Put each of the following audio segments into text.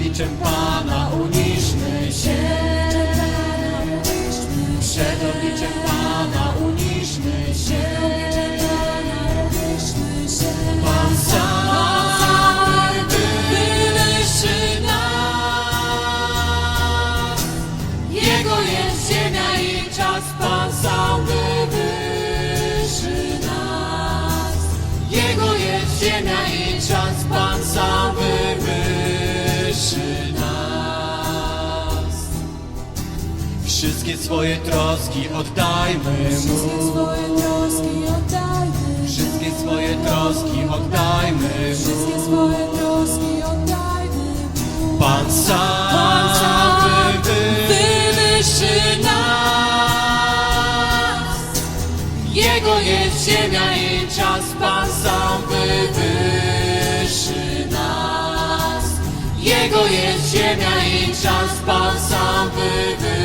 obliczem Pana uniszmy się. Przed obliczem Pana uniszmy się. Pan sam wywyższy nas. Jego jest ziemia i czas, Pan sam wywyższy nas. Jego jest ziemia i czas, Pan Wszystkie swoje troski oddajmy Wszystkie Mu. swoje troski oddajmy Wszystkie swoje troski oddajmy Wszystkie swoje troski oddajmy Mu. Pan sam, Pan sam wywyższy nas. Jego jest ziemia i czas, Pan sam wywyższy nas. Jego jest ziemia i czas, Pan sam wywyższy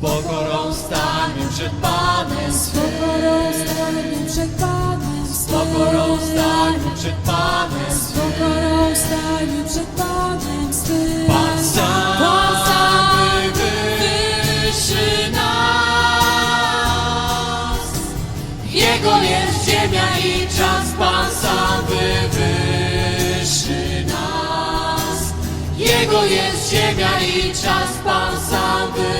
pokorą stańmy przed Panem Z pokorą stańmy przed Panem Z pokorą stańmy przed Panem Z pokorą stańmy przed Panem swym. Pan sam, Pan sam wywyższy nas. Jego jest ziemia i czas, Pan sam wywyższy nas. Jego jest ziemia i czas, Pan sam wywyższy